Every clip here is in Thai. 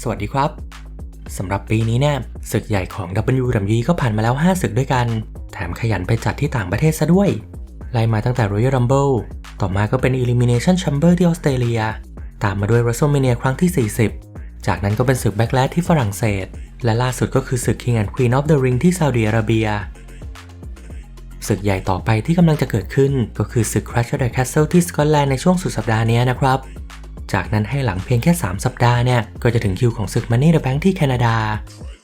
สวัสดีครับสำหรับปีนี้เนี่ยศึกใหญ่ของ WWE ก็ผ่านมาแล้ว 5 ศึกด้วยกัน แถมขยันไปจัดที่ต่างประเทศซะด้วย ไล่มาตั้งแต่ Royal Rumble ต่อมาก็เป็น Elimination Chamber ที่ออสเตรเลีย ตามมาด้วย WrestleMania ครั้งที่ 40 จากนั้นก็เป็นศึก Backlash ที่ฝรั่งเศส และล่าสุดก็คือศึก King and Queen of the Ring ที่ซาอุดิอาระเบียศึกใหญ่ต่อไปที่กำลังจะเกิดขึ้น ก็คือศึก Clash of the Castle ที่สกอตแลนด์ในช่วงสุดสัปดาห์นี้นะครับ จากนั้นให้หลังเพียงแค่ 3 สัปดาห์เนี่ย ก็จะถึงคิวของศึก Money the Bank ที่แคนาดา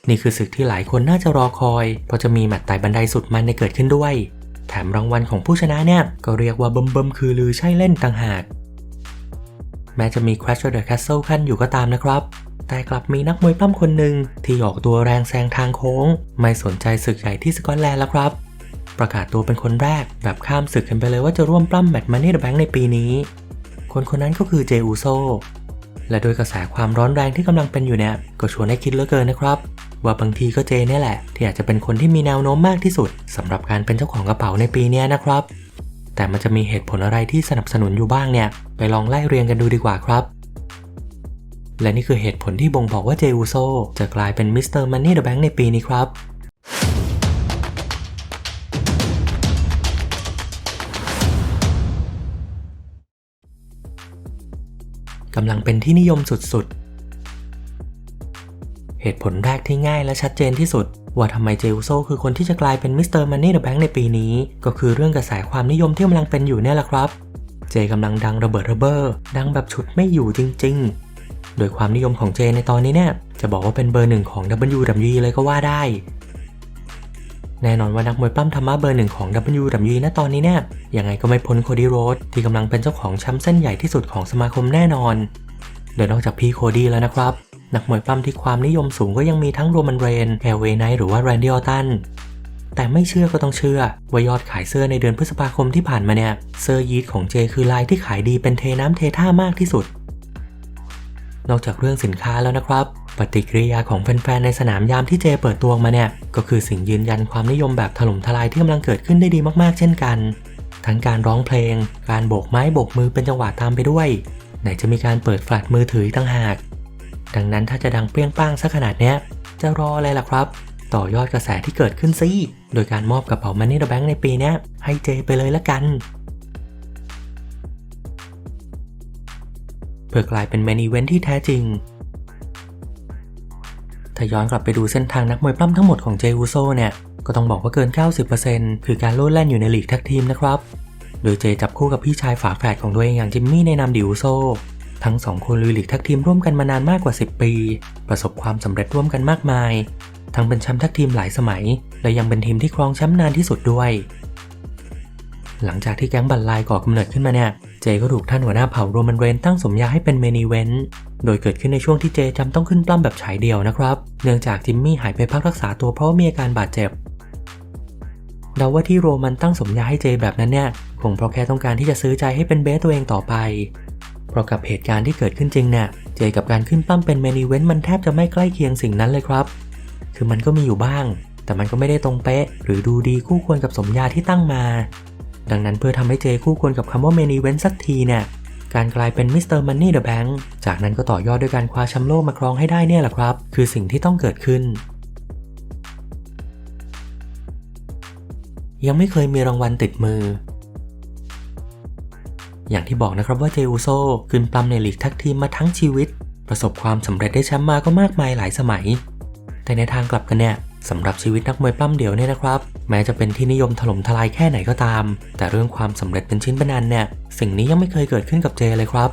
นี่คือศึกที่หลายคนน่าจะรอคอย เพราะจะมีแมตช์ไต่บันไดสุดมันในเกิดขึ้นด้วย แถมรางวัลของผู้ชนะเนี่ยก็เรียกว่าเบิ่มๆคือลือใช่เล่นต่างหาก แม้จะมี Crash of the Castle ขั้นอยู่ก็ตามนะครับแต่กลับมีนักมวยปล้ำคนหนึ่งที่ออกตัวแรงแซงทางโค้ง ไม่สนใจศึกใหญ่ที่สกอตแลนด์แล้วครับ ประกาศตัวเป็นคนแรกแบบข้ามศึกกันไปเลยว่าจะร่วมปล้ำแมตช์ Money in the Bank ในปีนี้ คนคนนั้นก็คือเจอูโซ และโดยกระแสความร้อนแรงที่กำลังเป็นอยู่เนี่ย ก็ชวนให้คิดเหลือเกินนะครับ ว่าบางทีก็เจเนี่ยแหละ ที่อาจจะเป็นคนที่มีแนวโน้มมากที่สุดสำหรับการเป็นเจ้าของกระเป๋าในปีนี้นะครับ แต่มันจะมีเหตุผลอะไรที่สนับสนุนอยู่บ้างเนี่ย ไปลองไล่เรียงกันดูดีกว่าครับและนี่คือเหตุผลที่บ่งบอกว่าเจอูโซจะกลายเป็นมิสเตอร์มันนี่เดอะแบงค์ในปีนี้ครับำลังเป็นที่นิยมสุดๆ เหตุผลแรกที่ง่ายและชัดเจนที่สุด ว่าทำไมเจอุโซคือคนที่จะกลายเป็นมิสเตอร์มันนี่เดอะแบงค์ในปีนี้ ก็คือเรื่องกระแสความนิยมที่กำลังเป็นอยู่เนี่ยแหละครับ เจกำลังดังระเบิดระเบ้อดังแบบชุดไม่อยู่จริง ๆ โดยความนิยมของเจในตอนนี้เนี่ยจะบอกว่าเป็นเบอร์หนึ่งของ WWE เลยก็ว่าได้ แน่นอนว่านักมวยปล้ำธรรมะเบอร์หนึ่งของ WWE ณตอนนี้เนี่ยยังไงก็ไม่พ้นโคดี้โรดที่กำลังเป็นเจ้าของแชมป์เส้นใหญ่ที่สุดของสมาคมแน่นอนโดยนอกจากพี่โคดี้แล้วนะครับ นักมวยปล้ำที่ความนิยมสูงก็ยังมีทั้งโรมันเรนแอลเวไนหรือว่าแรนดี้ออตตันแต่ไม่เชื่อก็ต้องเชื่อ ว่ายอดขายเสื้อในเดือนพฤษภาคมที่ผ่านมาเนี่ย เสื้อยีดของเจคือลายที่ขายดีเป็นเทน้ำเทท่ามากที่สุด นอกจากเรื่องสินค้าแล้วนะครับปฏิกิริยาของแฟนๆ ในสนามยามที่เจเปิดตัวมาเนี่ย ก็คือสิ่งยืนยันความนิยมแบบถล่มทลายที่กำลังเกิดขึ้นได้ดีมากๆ เช่นกัน ทั้งการร้องเพลง การโบกไม้โบกมือเป็นจังหวะตามไปด้วย ไหนจะมีการเปิดแฟลชมือถือต่างหาก ดังนั้นถ้าจะดังเปรี้ยงป้างซะขนาดเนี้ย จะรออะไรล่ะครับ ต่อยอดกระแสที่เกิดขึ้นซิโดยการมอบกระเป๋า Money in the Bank ในปีนี้ให้เจไปเลยละกันเพื่อกลายเป็นเมนอีเวนท์ที่แท้จริง ถ้าย้อนกลับไปดูเส้นทางนักมวยปล้ำทั้งหมดของเจวูโซเนี่ยก็ต้องบอกว่าเกิน 90%คือการโลดแล่นอยู่ในลีกแท็กทีมนะครับ โดยเจจับคู่กับพี่ชายฝาแฝดของตัวเองอย่างจิมมี่ในนามดิวโซทั้งสองคนลุยลีกแท็กทีมร่วมกันมานานมากกว่า 10 ปี ประสบความสำเร็จร่วมกันมากมาย ทั้งเป็นแชมป์แท็กทีมหลายสมัย และยังเป็นทีมที่ครองแชมป์นานที่สุดด้วย หลังจากที่แก๊งบัลลายก่อกำเนิดขึ้นมาเนี่ย เจก็ถูกท่านหัวหน้าเผ่าโรมันเรนตั้งสมญาให้เป็นเมนีเวนโดยเกิดขึ้นในช่วงที่เจจำต้องขึ้นปล้ำแบบฉายเดียวนะครับ เนื่องจากจิมมี่หายไปพักรักษาตัวเพราะมีอาการบาดเจ็บเดาว่าที่โรมันตั้งสมญาให้เจแบบนั้นเนี่ยคงเพราะแค่ต้องการที่จะซื้อใจให้เป็นเบสตัวเองต่อไป เพราะกับเหตุการณ์ที่เกิดขึ้นจริงเนี่ยเจกับการขึ้นปล้ำเป็นเมนอีเวนต์มันแทบจะไม่ใกล้เคียงสิ่งนั้นเลยครับ คือมันก็มีอยู่บ้าง แต่มันก็ไม่ได้ตรงเป๊ะ หรือดูดีคู่ควรกับสมญาที่ตั้งมา ดังนั้นเพื่อทำให้เจคู่ควรกับคำว่าเมนอีเวนต์สักทีเนี่ย การกลายเป็นมิสเตอร์มันนี่เดอะแบงค์จากนั้นก็ต่อยอดด้วยการคว้าแชมป์โลกมาครองให้ได้เนี่ยแหละครับ คือสิ่งที่ต้องเกิดขึ้น ยังไม่เคยมีรางวัลติดมือ อย่างที่บอกนะครับว่าเจอูโซขึ้นปล้ำในลีกท็กทีมมาทั้งชีวิต ประสบความสำเร็จได้แชมป์มาก็มากมายหลายสมัย แต่ในทางกลับกันเนี่ย สำหรับชีวิตนักมวยปล้ำเดี่ยวเนี่ยนะครับ แม้จะเป็นที่นิยมถล่มทลายแค่ไหนก็ตาม แต่เรื่องความสำเร็จเป็นชิ้นเป็นอันเนี่ย สิ่งนี้ยังไม่เคยเกิดขึ้นกับเจเลยครับ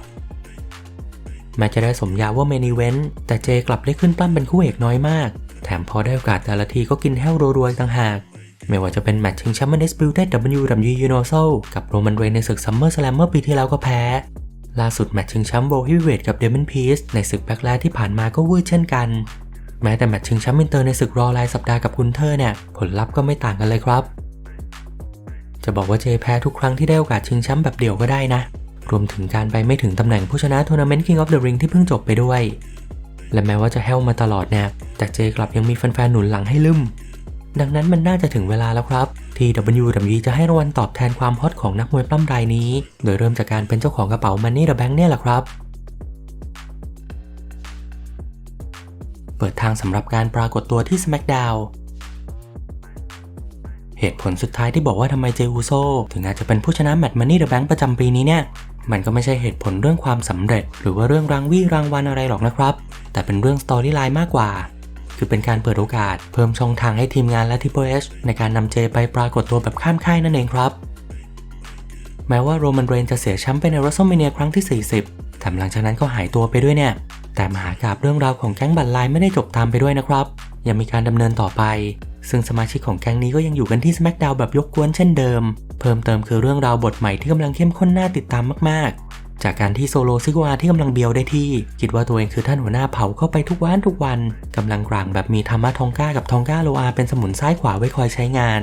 แม้จะได้สมญาว่าเมนิเวนแต่เจกลับได้ขึ้นปล้ำเป็นคู่เอกน้อยมาก แถมพอได้โอกาสแต่ละทีก็กินแห้วรัวๆต่างหาก ไม่ว่าจะเป็นแมตช์ชิงแชมป์ Undisputed WWE Universal กับโรมันเรนในศึก Summer Slam เมื่อปีที่แล้วก็แพ้ล่าสุดแมตช์ชิงแชมป์ World Heavyweight กับ Damon Pearce ในศึกแบ็คแลชที่ผ่านมาก็วืดเช่นกัน แม้แต่แมตช์ชิงแชมป์อินเตอร์ในศึกรอรายสัปดาห์กับคุณเทอร์เนี่ย ผลลัพธ์ก็ไม่ต่างกันเลยครับ จะบอกว่าเจแพ้ทุกครั้งที่ได้โอกาสชิงแชมป์แบบเดี่ยวก็ได้นะ รวมถึงการไปไม่ถึงตำแหน่งผู้ชนะทัวร์นาเมนต์ King of the Ring ที่เพิ่งจบไปด้วย และแม้ว่าจะแห้วมาตลอดเนี่ยแต่เจกลับยังมีแฟนๆหนุนหลังให้ลืมดังนั้นมันน่าจะถึงเวลาแล้วครับที่ WWE จะให้รางวัลตอบแทนความฮอตของนักมวยปล้ำรายนี้ โดยเริ่มจากการเป็นเจ้าของกระเป๋า Money the Bank เนี่ยแหละครับ เปิดทางสำหรับการปรากฏตัวที่ SmackDown เหตุผลสุดท้ายที่บอกว่าทำไมเจอูโซถึงอาจจะเป็นผู้ชนะแมตช์มันนี่เดอะแบงค์ประจำปีนี้เนี่ย มันก็ไม่ใช่เหตุผลเรื่องความสำเร็จ หรือว่าเรื่องรางวี่รางวัลอะไรหรอกนะครับ แต่เป็นเรื่องสตอรี่ไลน์มากกว่า คือเป็นการเปิดโอกาส เพิ่มช่องทางให้ทีมงานและ Triple H ในการนำเจไปปรากฏตัวแบบข้ามค่ายนั่นเองครับ แม้ว่าโรมันเรนจะเสียแชมป์ไปใน WrestleMania ครั้งที่ 40แถมหลังจากนั้นก็หายตัวไปด้วยเนี่ย แต่มหากาบเรื่องราวของแก๊งบัตรลายไม่ได้จบตามไปด้วยนะครับ ยังมีการดำเนินต่อไป ซึ่งสมาชิกของแก๊งนี้ก็ยังอยู่กันที่ SmackDown แบบยกกวนเช่นเดิม เพิ่มเติมคือเรื่องราวบทใหม่ที่กำลังเข้มข้นน่าติดตามมากๆ จากการที่โซโลซิกวาที่กำลังเบียวได้ที่ คิดว่าตัวเองคือท่านหัวหน้าเผาเข้าไปทุกวันทุกวันกำลังกลางแบบมีธรรมะทองก้ากับทองก้าโลอาเป็นสมุนซ้ายขวาไว้คอยใช้งาน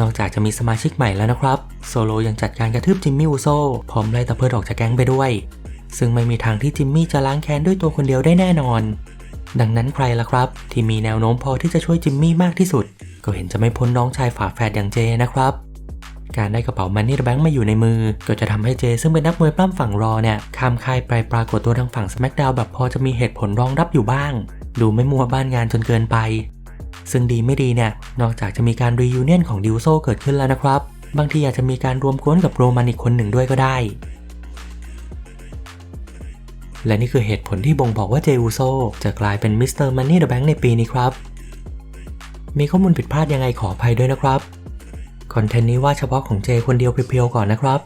นอกจากจะมีสมาชิกใหม่แล้วนะครับ โซโลยังจัดการกระทืบจิมมี่อูโซพร้อมไล่ตะเพิดออกจากแก๊งไปด้วย ซึ่งไม่มีทางที่จิมมี่จะล้างแค้นด้วยตัวคนเดียวได้แน่นอน ดังนั้นใครล่ะครับ ที่มีแนวโน้มพอที่จะช่วยจิมมี่มากที่สุด ก็เห็นจะไม่พ้นน้องชายฝาแฝดอย่างเจนะครับ การได้กระเป๋ามันนี่แบงค์มาอยู่ในมือ ก็จะทำให้เจ ซึ่งเป็นนักมวยปล้ำฝั่งรอเนี่ยข้ามค่ายไปปรากฏตัวทางฝั่งส m ม c k ดาวแบบพอจะมีเหตุผลรองรับอยู่บ้าง ดูไม่มัวบ้านงานจนเกินไป ซึ่งดีไม่ดีเนี่ยนอกจากจะมีการรียูเนียนของดิวโซเกิดขึ้นแล้วนะครับบางทีอาจจะมีการรวมกวนกับโรมันอีกคนหนึ่งด้วยก็ได้ และนี่คือเหตุผลที่บ่งบอกว่าเจอูโซจะกลายเป็นมิสเตอร์มันนี่เดอะแบงค์ในปีนี้ครับ มีข้อมูลผิดพลาดยังไงขออภัยด้วยนะครับ คอนเทนต์นี้ว่าเฉพาะของเจคนเดียวเพียวๆก่อนนะครับ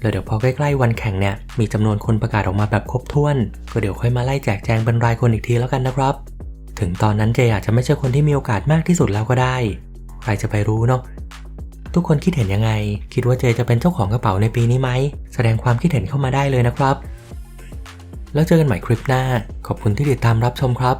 แล้วเดี๋ยวพอใกล้ๆวันแข่งเนี่ยมีจำนวนคนประกาศออกมาแบบครบถ้วน ก็เดี๋ยวค่อยมาไล่แจกแจงเป็นรายคนอีกทีแล้วกันนะครับ ถึงตอนนั้นเจอาจจะไม่ใช่คนที่มีโอกาสมากที่สุดแล้วก็ได้ ใครจะไปรู้เนาะทุกคนคิดเห็นยังไง คิดว่าเจจะเป็นเจ้าของกระเป๋าในปีนี้ไหม แสดงความคิดเห็นเข้ามาได้เลยนะครับ แล้วเจอกันใหม่คลิปหน้า ขอบคุณที่ติดตามรับชมครับ